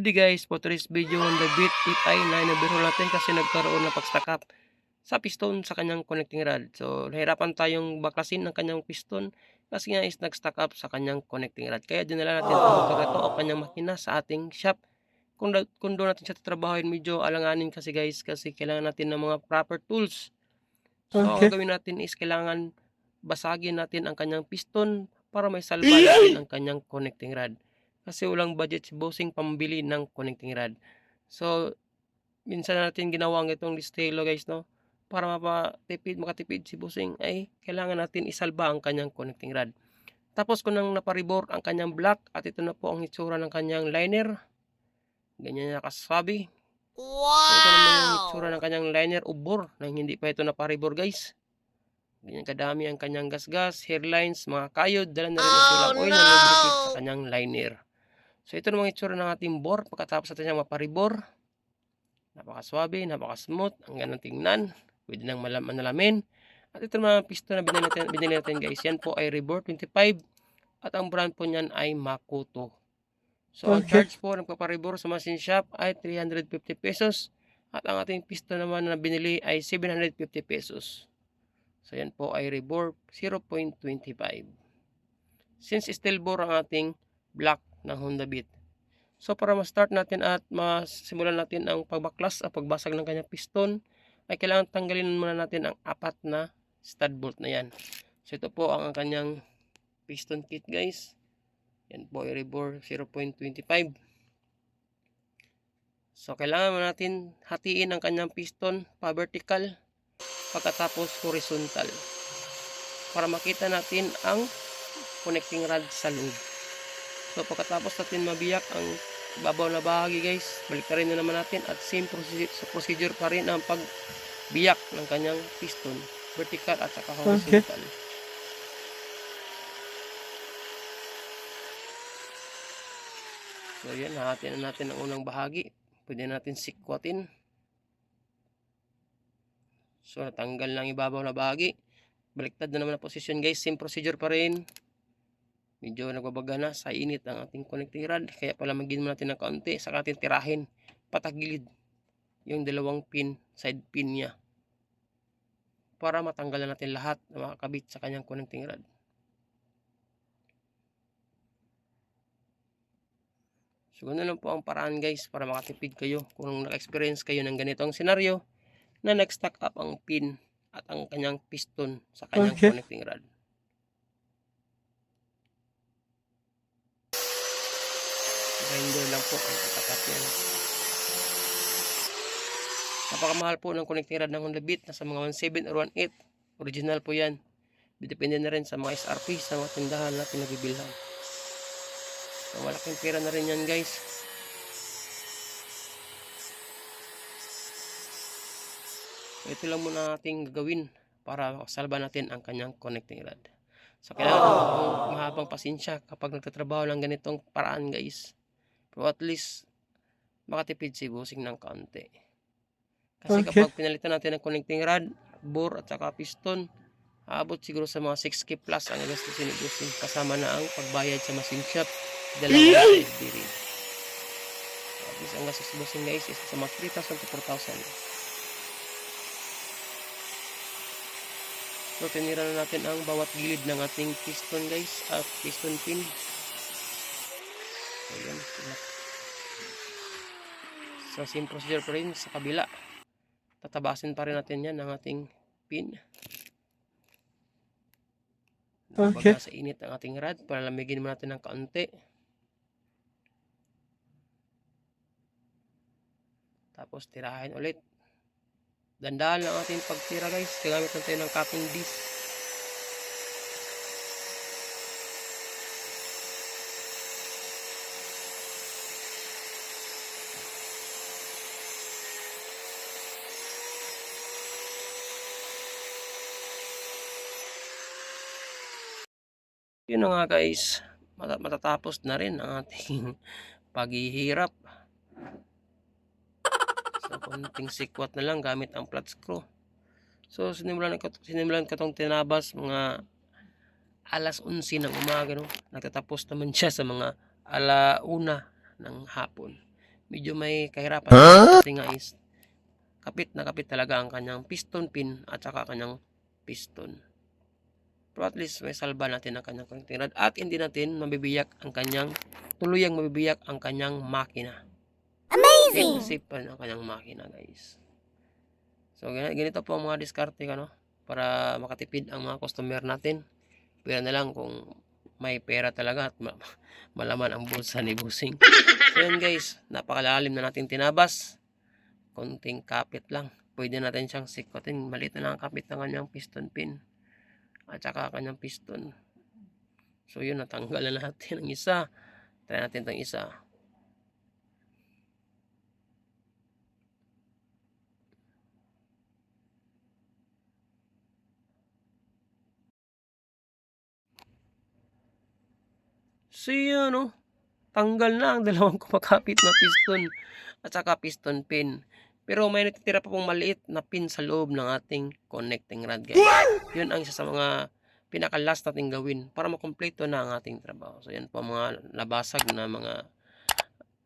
Good day guys, for today's video on the beat itay na inabiro natin kasi nagkaroon ng pag-stack up sa piston sa kanyang connecting rod. So, nahirapan tayong baklasin ng kanyang piston kasi nga is nag-stack up sa kanyang connecting rod. Kaya dinala natin ang motor ito o kanyang makina sa ating shop. Kung, kung doon natin siya tatrabahoin, medyo alanganin kasi guys kasi kailangan natin ng mga proper tools. So, ang Okay. gagawin natin is kailangan basagin natin ang kanyang piston para may salba natin ang kanyang connecting rod kasi walang budget si bossing pambili ng connecting rod. So, minsan natin ginawa ang itong listelo guys, no? Para mapatipid, makatipid si bossing ay kailangan natin isalba ang kanyang connecting rod. Tapos kung nang naparibor ang kanyang block at ito na po ang itsura ng kanyang liner. Ganyan na kasabi. So, ito naman yung itsura ng kanyang liner ubor na hindi pa ito naparibor guys. Ganyan kadami ang kanyang gasgas, hairlines, mga kayod, dala na rin sulang oil na lubricate sa kanyang liner. So ito namang itsura ng ating bore pagkatapos natin siyang maparibor. Napakaswabe, napakasmooth, ang ganang tingnan. Pwede nang manalamin. At ito naman ang piston na binili natin, binili natin guys. Yan po ay Rebor 25 at ang brand po niyan ay Makoto. So ang Okay. charge po ng paparibor sa machine shop ay 350 pesos at ang ating piston naman na binili ay 750 pesos. So yan po ay Rebor 0.25. Since steel bore ang ating block ng Honda Beat. So para ma-start natin at masimulan natin ang pagbaklas at pagbasag ng kanyang piston ay kailangan tanggalin muna natin ang apat na stud bolt na yan. So ito po ang kanyang piston kit guys. Yan po ay Rebor 0.25. So kailangan mo natin hatiin ang kanyang piston pa vertical pagkatapos horizontal para makita natin ang connecting rod sa loob. So pagkatapos natin mabiyak ang babaw na bahagi guys, baliktarin na naman natin at same procedure, procedure pa rin ang pagbiyak ng kanyang piston, vertical at saka horizontal. So yan, hahatiin na natin ang unang bahagi. Pwede natin sikwatin. So natanggal lang ibabaw na bahagi. Baliktad na naman ang posisyon guys, same procedure pa rin medyo nagbabaga na sa init ang ating connecting rod kaya pala magin muna natin ng kaunti saka natin tirahin patagilid yung dalawang pin side pin niya para matanggalan natin lahat na makakabit sa kanyang connecting rod. So ganun lang po ang paraan guys para makatipid kayo. Kung naka-experience kayo ng ganitong senaryo na nag-stack up ang pin at ang kanyang piston sa kanyang Okay. connecting rod grinder lang po ang katapat yan. Napakamahal po ng connecting rod ng Honda Beat. Nasa mga 1.7 or 1.8. Original po yan. Depende na rin sa mga SRP sa mga tindahan na pinabibilhan. So, malaking pera na rin yan guys. Ito lang muna nating gagawin para salba natin ang kanyang connecting rod. So, kailangan oh. mahabang pasensya kapag nagtatrabaho ng ganitong paraan guys. Pero at least, makatipid si bossing ng kaunti. Kasi Okay. kapag pinalitan natin ng connecting rod, bore at saka piston, aabot siguro sa mga 6k plus ang gastusin ni bossing kasama na ang pagbayad sa machine shop, dalawa side bearing. At least ang gastos si bossing guys is sa mga 3,000 to 4,000. So, tinira na natin ang bawat gilid ng ating piston guys at piston pin. So, yan. So, same procedure pa rin sa kabila. Tatabasin pa rin natin yan ng ating pin. Okay. Baga sa init ang ating rod para lamigin mo natin ng kaunti. Tapos tirahin ulit. Dandahan lang ating pagtira guys. Gagamit natin ng cutting disc. Yun na nga guys, mata- matatapos na rin ang ating paghihirap. So, konting sikwat na lang gamit ang flat screw. So, sinimulan ko, sinimulan ko itong tinabas mga alas 11 ng umaga. No? Nagtatapos naman siya sa mga alauna ng hapon. medyo may kahirapan kasi nga is kapit na kapit talaga ang kanyang piston pin at saka kanyang piston. Pero at least may salba natin ang kanyang connecting rod at hindi natin mabibiyak ang kanyang tuluyang mabibiyak ang kanyang makina. Amazing! Safe pa ang kanyang makina guys. So gani- ganito po ang mga diskarte ko no para makatipid ang mga customer natin. Pero na lang kung may pera talaga at ma- malaman ang bulsa ni Busing. So yun guys, napakalalim na natin tinabas. Konting kapit lang. Pwede natin siyang sikotin. Maliit na lang ang kapit ng kanyang piston pin. At saka kanyang piston. So yun, natanggal na natin ang isa. Try natin itong isa. So yun, no? Tanggal na ang dalawang kumakapit na piston at saka piston pin. Pero may natitira pa pong maliit na pin sa loob ng ating connecting rod guys. Yun ang isa sa mga pinaka-last nating gawin para makumpleto na ang ating trabaho. So yan po mga nabasag na mga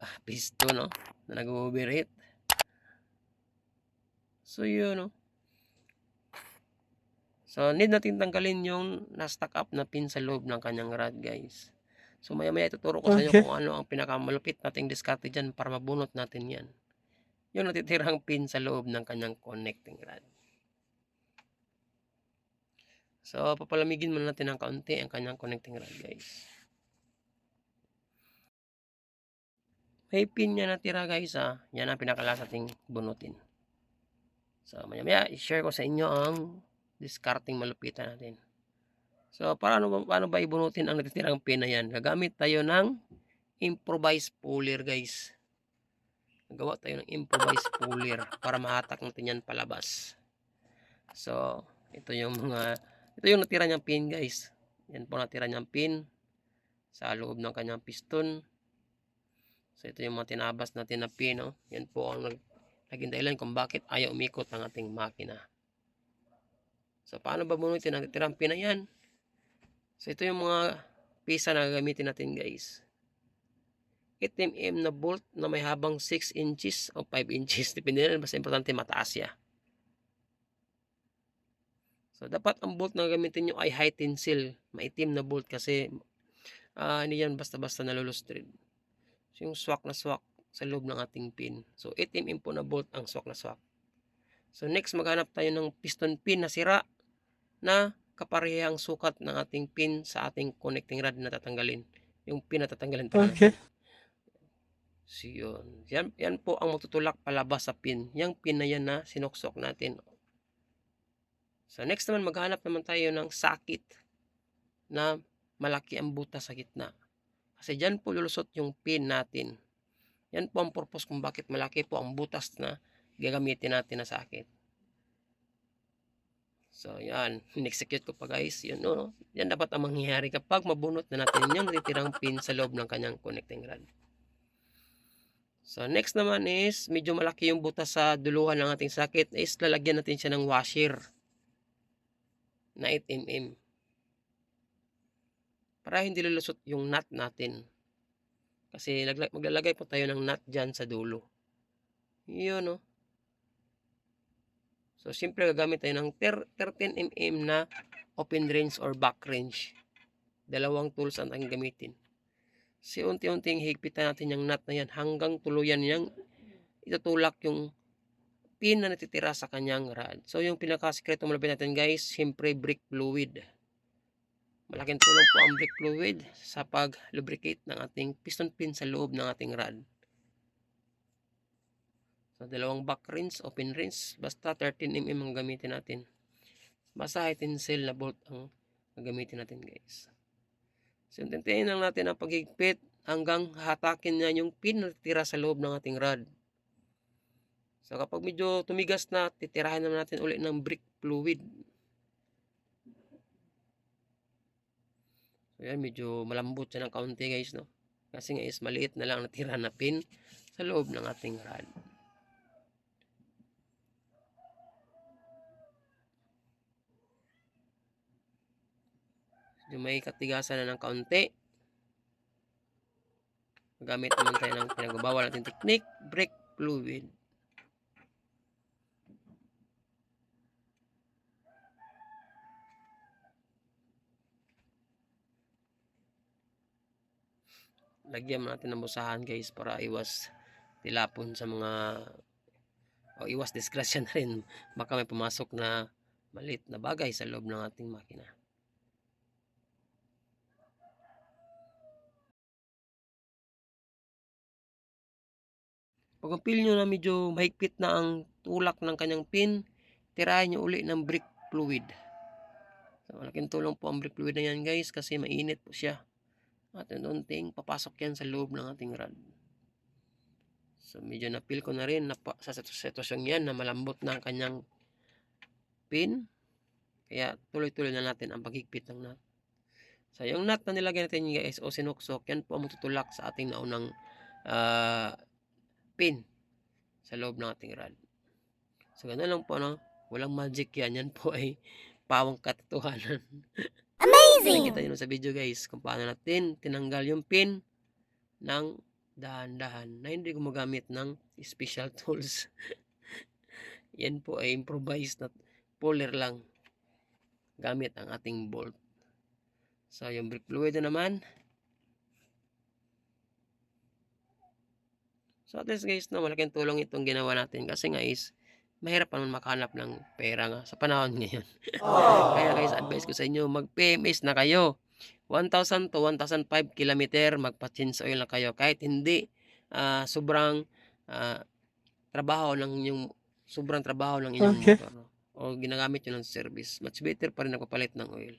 ah, piston no? na nag-overheat. So yun no. So need natin tanggalin yung na-stack up na pin sa loob ng kanyang rod guys. So maya maya ituturo ko sa inyo Okay. kung ano ang pinakamalupit nating diskarte dyan para mabunot natin yan. Yung natitirang pin sa loob ng kanyang connecting rod. So papalamigin muna natin ng kaunti ang kanyang connecting rod guys. May pin niya natira guys ah. Yan ang pinakalas ating bunutin. So maya maya i-share ko sa inyo ang discarding malupitan natin. So, paano, paano ba ibunutin ang natitirang pin na yan? Gagamit tayo ng improvised puller, guys. Nagawa tayo ng improvised puller para mahatak natin yan palabas. So, ito yung mga, ito yung natira niyang pin, guys. Yan po natira niyang pin sa loob ng kanyang piston. So, ito yung mga tinabas natin na pin, no? Yan po ang nag, naging dahilan kung bakit ayaw umikot ang ating makina. So, paano ba bunutin ang natirang pin na yan? So, ito yung mga pisa na gagamitin natin guys. 8mm na bolt na may habang 6 inches o 5 inches. Depende na rin. Basta importante mataas siya. So, dapat ang bolt na gagamitin nyo ay high tensile. Maitim na bolt kasi ah, hindi yan basta-basta nalulustrid. So, yung swak na swak sa loob ng ating pin. So, 8mm po na bolt ang swak na swak. So, next maghanap tayo ng piston pin na sira na kaparehang sukat ng ating pin sa ating connecting rod na tatanggalin. Yung pin na tatanggalin pa Okay. So, yun. Yan, yan po ang magtutulak palabas sa pin. Yung pin na yan na sinuksok natin. So, next naman, maghanap naman tayo ng sakit na malaki ang butas sa gitna. Kasi dyan po lulusot yung pin natin. Yan po ang purpose kung bakit malaki po ang butas na gagamitin natin na sakit. So, yan. In-execute ko pa guys. Yun, no? Yan dapat ang mangyayari kapag mabunot na natin yung natitirang pin sa loob ng kanyang connecting rod. So, next naman is, medyo malaki yung butas sa duluhan ng ating sakit, is lalagyan natin siya ng washer na 8mm. Para hindi lulusot yung nut natin. Kasi maglalagay po tayo ng nut dyan sa dulo. Yun, no? So, siyempre gagamit tayo ng 13mm na open range or back range. Dalawang tools ang gamitin. Si unti-unting higpitan natin yung nut na yan hanggang tuluyan niyang itutulak yung pin na natitira sa kanyang rod. So, yung pinaka-secreto malapit natin guys, siyempre brake fluid. Malaking tulong po ang brake fluid sa pag-lubricate ng ating piston pin sa loob ng ating rod. So, dalawang back rinse, open rinse, basta 13mm ang gamitin natin. Basta high tensile na bolt ang gagamitin natin guys. So, tintayin lang natin ang paghigpit hanggang hatakin niya yung pin na tira sa loob ng ating rod. So, kapag medyo tumigas na, titirahin naman natin ulit ng brake fluid. So, yan, medyo malambot siya ng kaunti guys, no? Kasi nga is maliit na lang natira na pin sa loob ng ating rod. Medyo may katigasan na ng kaunti. gamit naman tayo ng pinagbabawal natin technique, brake fluid. Lagyan natin ng busahan guys para iwas tilapon sa mga o iwas disgrasya na rin baka may pumasok na malit na bagay sa loob ng ating makina. Pag ang nyo na medyo mahigpit na ang tulak ng kanyang pin, tirahin nyo uli ng brake fluid. So, malaking tulong po ang brake fluid na yan guys kasi mainit po siya. At unting papasok yan sa loob ng ating rod. So medyo na-feel ko na rin na sa situ- sitwasyon yan na malambot na ang kanyang pin. Kaya tuloy-tuloy na natin ang paghigpit ng nut. So yung nut na nilagay natin guys o sinuksok, yan po ang magtutulak sa ating naunang ah, pin sa loob ng ating rod. So ganun lang po no. Walang magic yan. Yan po ay pawang katotohanan. Amazing! Nakikita nyo sa video guys kung paano natin tinanggal yung pin ng dahan-dahan na hindi gumagamit ng special tools. Yan po ay improvised na puller lang gamit ang ating bolt. So yung brake fluid na naman. So at least guys, no, malaking tulong itong ginawa natin kasi nga is mahirap pa naman makahanap ng pera nga sa panahon ngayon. Kaya guys, advice ko sa inyo, mag-PMS na kayo. 1,000 to 1,005 kilometer, magpa-change oil na kayo. Kahit hindi ah, sobrang ah, trabaho ng inyong sobrang trabaho ng inyong Okay. motor. O ginagamit nyo ng service. Much better pa rin nagpapalit ng oil.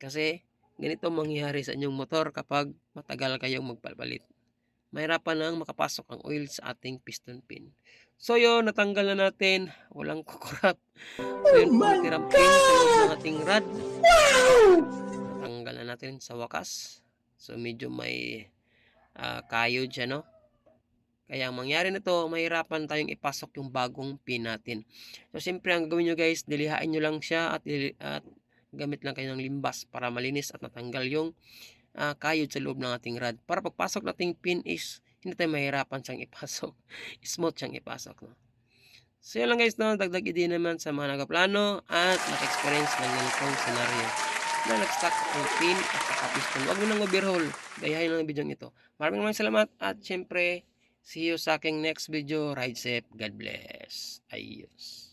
Kasi ganito ang mangyayari sa inyong motor kapag matagal kayong magpapalit. Mahirapan nang makapasok ang oil sa ating piston pin. So yun, natanggal na natin. Walang kukurap. So yun po, tirang pin sa ng ating rod. Natanggal na natin sa wakas. So medyo may ah, kayod siya, no? Kaya ang mangyari nito, mahirapan tayong ipasok yung bagong pin natin. So siyempre ang gawin nyo guys, dilihain nyo lang siya at, at gamit lang kayo ng limbas para malinis at natanggal yung ah, kayod sa loob ng ating rod. Para pagpasok nating pin is hindi tayo mahirapan siyang ipasok. Smooth siyang ipasok. No? So yun lang guys, no? dagdag din naman sa mga nagaplano at naka-experience ng ganitong scenario na nag-stack ang pin at saka piston. Huwag mo nang overhaul. Gayahin lang ang video ito. Maraming maraming salamat at syempre, see you sa aking next video. Ride safe. God bless. Ayos.